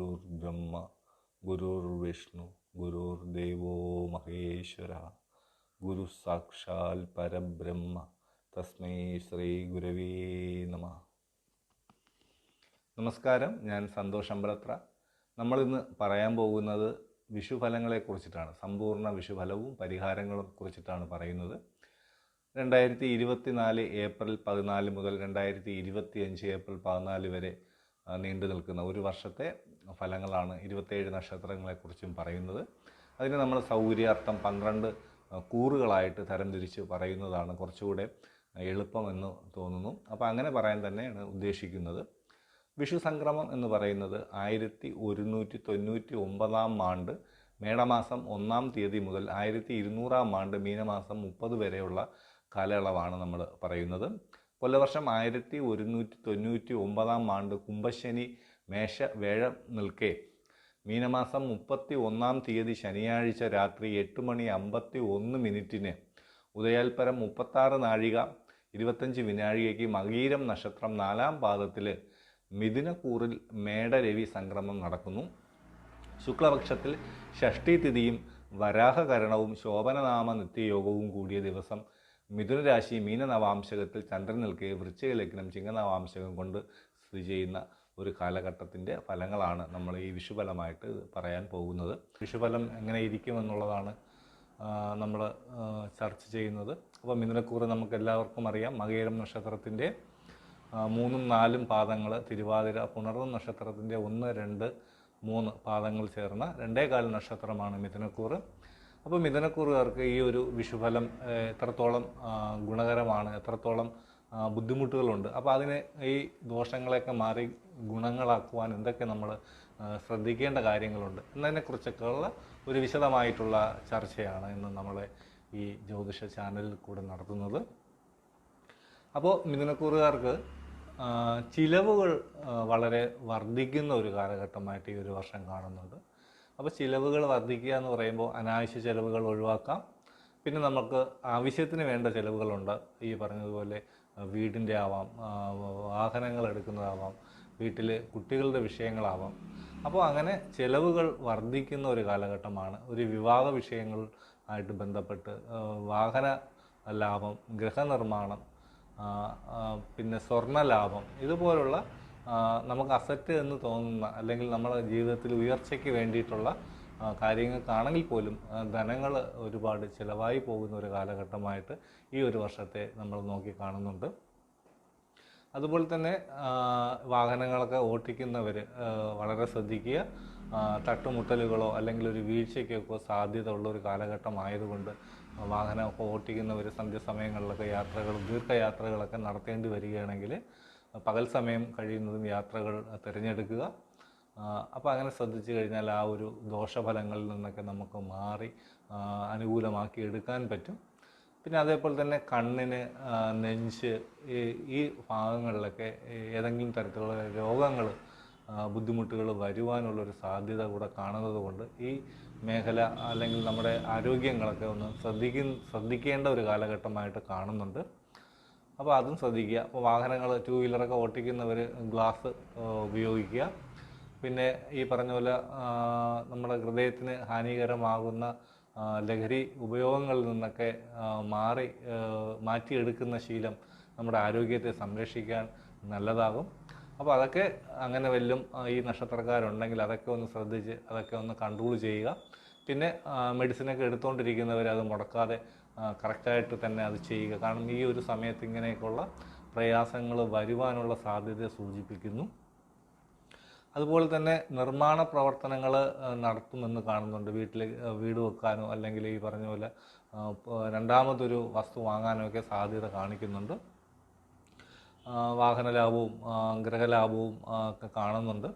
ഗുരുർബ്രഹ്മ ഗുരുർവിഷ്ണു ഗുരുർദേവോ മഹേശ്വര ഗുരു സാക്ഷാൽ പരബ്രഹ്മ തസ്മൈ ശ്രീ ഗുരവേ നമ. നമസ്കാരം ഞാൻ സന്തോഷ് അമ്പലത്ര. നമ്മളിന്ന് പറയാൻ പോകുന്നത് വിഷുഫലങ്ങളെക്കുറിച്ചിട്ടാണ് സമ്പൂർണ വിഷുഫലവും പരിഹാരങ്ങളും കുറിച്ചിട്ടാണ് പറയുന്നത്. രണ്ടായിരത്തി ഇരുപത്തിനാല് ഏപ്രിൽ പതിനാല് മുതൽ രണ്ടായിരത്തി ഇരുപത്തി അഞ്ച് ഏപ്രിൽ പതിനാല് വരെ നീണ്ടു നിൽക്കുന്ന ഒരു വർഷത്തെ ഫലങ്ങളാണ് ഇരുപത്തേഴ് നക്ഷത്രങ്ങളെക്കുറിച്ചും പറയുന്നത്. അതിന് നമ്മൾ സൗകര്യാർത്ഥം പന്ത്രണ്ട് കൂറുകളായിട്ട് തരംതിരിച്ച് പറയുന്നതാണ് കുറച്ചുകൂടെ എളുപ്പമെന്ന് തോന്നുന്നു. അപ്പോൾ അങ്ങനെ പറയാൻ തന്നെയാണ് ഉദ്ദേശിക്കുന്നത്. വിഷു സംക്രമം എന്ന് പറയുന്നത് ആയിരത്തി ഒരുന്നൂറ്റി തൊണ്ണൂറ്റി ഒമ്പതാം ആണ്ട് മേടമാസം ഒന്നാം തീയതി മുതൽ ആയിരത്തി ഇരുന്നൂറാം ആണ്ട് മീനമാസം മുപ്പത് വരെയുള്ള കാലയളവാണ് നമ്മൾ പറയുന്നത്. കൊല്ലവർഷം ആയിരത്തി ഒരുന്നൂറ്റി തൊണ്ണൂറ്റി ഒമ്പതാം ആണ്ട് കുംഭശനി മേഷ വേഴ നിൽക്കെ. മീനമാസം മുപ്പത്തി ഒന്നാം തീയതി ശനിയാഴ്ച രാത്രി എട്ട് മണി അമ്പത്തി ഒന്ന് മിനിറ്റിന് ഉദയാൽപരം മുപ്പത്താറ് നാഴിക ഇരുപത്തഞ്ച് വിനാഴികയ്ക്ക് മകീരം നക്ഷത്രം നാലാം പാദത്തിൽ മിഥുനക്കൂറിൽ മേടരവി സംക്രമം നടക്കുന്നു. ശുക്ലപക്ഷത്തിൽ ഷഷ്ടി തിഥിയും വരാഹകരണവും ശോഭനനാമ നിത്യയോഗവും കൂടിയ ദിവസം മിഥുനരാശി മീനനവാംശകത്തിൽ ചന്ദ്രൻ നിൽക്കുകയും വൃശ്ചിക ലഗ്നം ചിങ്ങനവാംശകം കൊണ്ട് സ്ഥിതി ചെയ്യുന്ന ഒരു കാലഘട്ടത്തിന്റെ ഫലങ്ങളാണ് നമ്മൾ ഈ വിഷുഫലമായിട്ട് പറയാൻ പോകുന്നത്. വിഷുഫലം എങ്ങനെ ഇരിക്കുമെന്നുള്ളതാണ് നമ്മൾ ചർച്ച ചെയ്യുന്നത്. അപ്പോൾ മിഥുനക്കൂറ് നമുക്ക് എല്ലാവർക്കും അറിയാം. മകേരം നക്ഷത്രത്തിന്റെ മൂന്നും നാലും പാദങ്ങൾ തിരുവാതിര പുണർന്ന നക്ഷത്രത്തിന്റെ ഒന്ന് രണ്ട് മൂന്ന് പാദങ്ങൾ ചേർന്ന രണ്ടേകാൽ നക്ഷത്രമാണ് മിഥുനക്കൂറ്. അപ്പോൾ മിഥുനക്കൂറുകാർക്ക് ഈ ഒരു വിഷുഫലം എത്രത്തോളം ഗുണകരമാണ് എത്രത്തോളം ബുദ്ധിമുട്ടുകളുണ്ട്. അപ്പോൾ അതിനെ ഈ ദോഷങ്ങളെയൊക്കെ മാറി ഗുണങ്ങളാക്കുവാൻ എന്തൊക്കെ നമ്മൾ ശ്രദ്ധിക്കേണ്ട കാര്യങ്ങളുണ്ട് എന്നതിനെക്കുറിച്ചൊക്കെ ഉള്ള ഒരു വിശദമായിട്ടുള്ള ചർച്ചയാണ് ഇന്ന് നമ്മളെ ഈ ജ്യോതിഷ ചാനലിൽ കൂടെ നടത്തുന്നത്. അപ്പോൾ മിഥുനക്കൂറുകാർക്ക് ചിലവുകൾ വളരെ വർദ്ധിക്കുന്ന ഒരു കാലഘട്ടമായിട്ട് ഈ ഒരു വർഷം കാണുന്നുണ്ട് അപ്പോൾ ചിലവുകൾ വർദ്ധിക്കുക എന്ന് പറയുമ്പോൾ അനാവശ്യ ചിലവുകൾ ഒഴിവാക്കാം. പിന്നെ നമുക്ക് ആവശ്യത്തിന് വേണ്ട ചിലവുകളുണ്ട്. ഈ പറഞ്ഞതുപോലെ വീടിന്റെ ആവാം വാഹനങ്ങൾ എടുക്കുന്നതാവാം വീട്ടിൽ കുട്ടികളുടെ വിഷയങ്ങളാവാം. അപ്പോൾ അങ്ങനെ ചിലവുകൾ വർദ്ധിക്കുന്ന ഒരു കാലഘട്ടമാണ്. ഒരു വിവാഹ വിഷയങ്ങൾ ആയിട്ട് ബന്ധപ്പെട്ട് വാഹന ലാഭം ഗൃഹനിർമ്മാണം പിന്നെ സ്വർണ ലാഭം ഇതുപോലുള്ള നമുക്ക് അസറ്റ് എന്ന് തോന്നുന്ന അല്ലെങ്കിൽ നമ്മുടെ ജീവിതത്തിൽ ഉയർച്ചയ്ക്ക് വേണ്ടിയിട്ടുള്ള കാര്യങ്ങൾക്കാണെങ്കിൽ പോലും ധനങ്ങൾ ഒരുപാട് ചിലവായി പോകുന്ന ഒരു കാലഘട്ടമായിട്ട് ഈ ഒരു വർഷത്തെ നമ്മൾ നോക്കി കാണുന്നുണ്ട്. അതുപോലെ തന്നെ വാഹനങ്ങളൊക്കെ ഓട്ടിക്കുന്നവർ വളരെ ശ്രദ്ധിക്കുക. തട്ടുമുട്ടലുകളോ അല്ലെങ്കിൽ ഒരു വീഴ്ചയ്ക്കൊക്കെ സാധ്യത ഉള്ള ഒരു കാലഘട്ടമായതുകൊണ്ട് വാഹനമൊക്കെ ഓട്ടിക്കുന്നവർ സന്ധ്യാസമയങ്ങളിലൊക്കെ യാത്രകൾ ദീർഘയാത്രകളൊക്കെ നടത്തേണ്ടി വരികയാണെങ്കിൽ പകൽ സമയം കഴിയുന്നതും യാത്രകൾ തിരഞ്ഞെടുക്കുക. അപ്പോൾ അങ്ങനെ ശ്രദ്ധിച്ചു കഴിഞ്ഞാൽ ആ ഒരു ദോഷഫലങ്ങളിൽ നിന്നൊക്കെ നമുക്ക് മാറി അനുകൂലമാക്കി എടുക്കാൻ പറ്റും. പിന്നെ അതേപോലെ തന്നെ കണ്ണിന് നെഞ്ച് ഈ ഭാഗങ്ങളിലൊക്കെ ഏതെങ്കിലും തരത്തിലുള്ള രോഗങ്ങൾ ബുദ്ധിമുട്ടുകൾ വരുവാനുള്ളൊരു സാധ്യത കൂടെ കാണുന്നത് കൊണ്ട് ഈ മേഖല അല്ലെങ്കിൽ നമ്മുടെ ആരോഗ്യങ്ങളൊക്കെ ഒന്ന് ശ്രദ്ധിക്കുന്ന ശ്രദ്ധിക്കേണ്ട ഒരു കാലഘട്ടമായിട്ട് കാണുന്നുണ്ട്. അപ്പോൾ അതും ശ്രദ്ധിക്കുക. അപ്പോൾ വാഹനങ്ങൾ ടു വീലറൊക്കെ ഓട്ടിക്കുന്നവർ ഗ്ലാസ് ഉപയോഗിക്കുക. പിന്നെ ഈ പറഞ്ഞ പോലെ നമ്മുടെ ഹൃദയത്തിന് ഹാനികരമാകുന്ന ലഹരി ഉപയോഗങ്ങളിൽ നിന്നൊക്കെ മാറി മാറ്റിയെടുക്കുന്ന ശീലം നമ്മുടെ ആരോഗ്യത്തെ സംരക്ഷിക്കാൻ നല്ലതാകും. അപ്പോൾ അതൊക്കെ അങ്ങനെ വല്ലതും ഈ നക്ഷത്രക്കാരുണ്ടെങ്കിൽ അതൊക്കെ ഒന്ന് ശ്രദ്ധിച്ച് അതൊക്കെ ഒന്ന് കൺട്രോൾ ചെയ്യുക. പിന്നെ മെഡിസിനൊക്കെ എടുത്തുകൊണ്ടിരിക്കുന്നവർ അത് മുടക്കാതെ കറക്റ്റായിട്ട് തന്നെ അത് ചെയ്യുക. കാരണം ഈ ഒരു സമയത്ത് ഇങ്ങനെയൊക്കെയുള്ള പ്രയാസങ്ങൾ വരുവാനുള്ള സാധ്യത സൂചിപ്പിക്കുന്നു. അതുപോലെ തന്നെ നിർമ്മാണ പ്രവർത്തനങ്ങൾ നടത്തുമെന്ന് കാണുന്നുണ്ട്. വീട്ടിൽ വീട് വെക്കാനോ അല്ലെങ്കിൽ ഈ പറഞ്ഞ പോലെ രണ്ടാമതൊരു വസ്തു വാങ്ങാനോ ഒക്കെ സാധ്യത കാണിക്കുന്നുണ്ട്. വാഹന ലാഭവും ആ, ഗൃഹലാഭവും ഒക്കെ കാണുന്നുണ്ട്.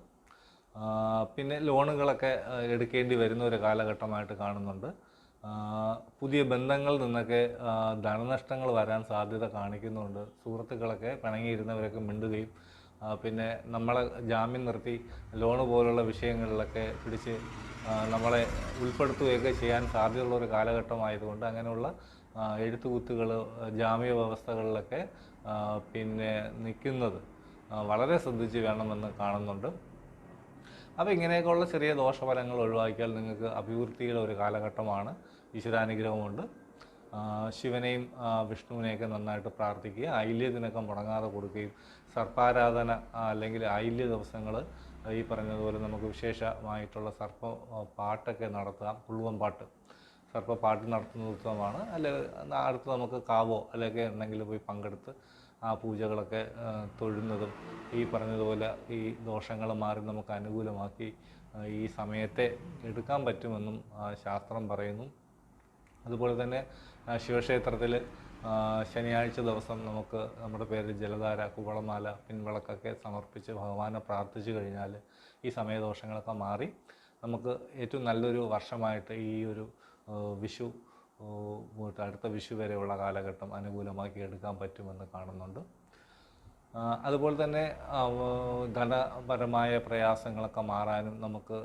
പിന്നെ ലോണുകളൊക്കെ എടുക്കേണ്ടി വരുന്ന ഒരു കാലഘട്ടമായിട്ട് കാണുന്നുണ്ട്. പുതിയ ബന്ധങ്ങളിൽ നിന്നൊക്കെ ധനനഷ്ടങ്ങൾ വരാൻ സാധ്യത കാണിക്കുന്നുണ്ട്. സുഹൃത്തുക്കളൊക്കെ പിണങ്ങിയിരുന്നവരൊക്കെ മിണ്ടുകയും പിന്നെ നമ്മളെ ജാമ്യം നിർത്തി ലോണ് പോലുള്ള വിഷയങ്ങളിലൊക്കെ പിടിച്ച് നമ്മളെ ഉൾപ്പെടുത്തുകയൊക്കെ ചെയ്യാൻ സാധ്യതയുള്ള ഒരു കാലഘട്ടമായതുകൊണ്ട് അങ്ങനെയുള്ള എഴുത്തുകുത്തുകൾ ജാമ്യ വ്യവസ്ഥകളിലൊക്കെ പിന്നെ നിൽക്കുന്നത് വളരെ ശ്രദ്ധിച്ച് വേണമെന്ന് കാണുന്നുണ്ട്. അപ്പോൾ ഇങ്ങനെയൊക്കെയുള്ള ചെറിയ ദോഷഫലങ്ങൾ ഒഴിവാക്കിയാൽ നിങ്ങൾക്ക് അഭിവൃദ്ധിയുടെ ഒരു കാലഘട്ടമാണ്. ഈശ്വരാനുഗ്രഹമുണ്ട്. ശിവനെയും വിഷ്ണുവിനെയൊക്കെ നന്നായിട്ട് പ്രാർത്ഥിക്കുക. ഐല്യത്തിനൊക്കെ മുടങ്ങാതെ കൊടുക്കുകയും സർപ്പാരാധന അല്ലെങ്കിൽ ഐല്യ ദിവസങ്ങൾ ഈ പറഞ്ഞതുപോലെ നമുക്ക് വിശേഷമായിട്ടുള്ള സർപ്പ പാട്ടൊക്കെ നടത്താം. പുള്ളുവൻ പാട്ട്. സർപ്പ പാട്ട് നടത്തുന്ന ഉത്സവമാണ്. അല്ലെങ്കിൽ അടുത്ത് നമുക്ക് കാവോ അല്ലെങ്കിൽ എന്തെങ്കിലും പോയി പങ്കെടുത്ത് ആ പൂജകളൊക്കെ തൊഴുന്നതും ഈ പറഞ്ഞതുപോലെ ഈ ദോഷങ്ങൾ മാറി നമുക്ക് അനുകൂലമാക്കി ഈ സമയത്തെ എടുക്കാൻ പറ്റുമെന്നും ശാസ്ത്രം പറയുന്നു. അതുപോലെ തന്നെ ശിവക്ഷേത്രത്തിൽ ശനിയാഴ്ച ദിവസം നമുക്ക് നമ്മുടെ പേരിൽ ജലധാര കുവളമാല പിൻവിളക്കൊക്കെ സമർപ്പിച്ച് ഭഗവാനെ പ്രാർത്ഥിച്ചു കഴിഞ്ഞാൽ ഈ സമയദോഷങ്ങളൊക്കെ മാറി നമുക്ക് ഏറ്റവും നല്ലൊരു വർഷമായിട്ട് ഈ ഒരു വിഷു അടുത്ത വിഷു വരെയുള്ള കാലഘട്ടം അനുകൂലമാക്കി എടുക്കാൻ പറ്റുമെന്ന് കാണുന്നുണ്ട്. അതുപോലെ തന്നെ ധനപരമായ പ്രയാസങ്ങളൊക്കെ മാറാനും നമുക്ക്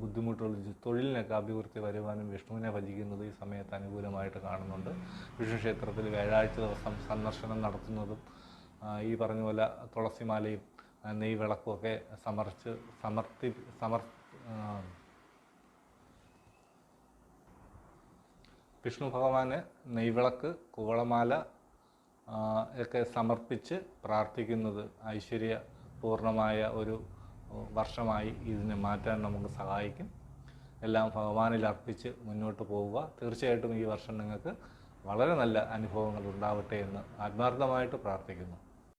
ബുദ്ധിമുട്ടുള്ള തൊഴിലിനൊക്കെ അഭിവൃദ്ധി വരുവാനും വിഷ്ണുവിനെ ഭജിക്കുന്നത് ഈ സമയത്ത് അനുകൂലമായിട്ട് കാണുന്നുണ്ട്. വിഷ്ണു ക്ഷേത്രത്തിൽ വ്യാഴാഴ്ച ദിവസം സന്ദർശനം നടത്തുന്നതും ഈ പറഞ്ഞ പോലെ തുളസിമാലയും നെയ്വിളക്കുമൊക്കെ സമർച്ച് സമർത്തി സമർ വിഷ്ണു ഭഗവാന് നെയ്വിളക്ക് കുവളമാല ഒക്കെ സമർപ്പിച്ച് പ്രാർത്ഥിക്കുന്നത് ഐശ്വര്യ പൂർണമായ ഒരു വർഷമായി ഇതിനെ മാറ്റാൻ നമുക്ക് സഹായിക്കും. എല്ലാം ഭഗവാനിൽ അർപ്പിച്ച് മുന്നോട്ട് പോവുക. തീർച്ചയായിട്ടും ഈ വർഷം നിങ്ങൾക്ക് വളരെ നല്ല അനുഭവങ്ങൾ ഉണ്ടാവട്ടെ എന്ന് ആത്മാർത്ഥമായിട്ട് പ്രാർത്ഥിക്കുന്നു.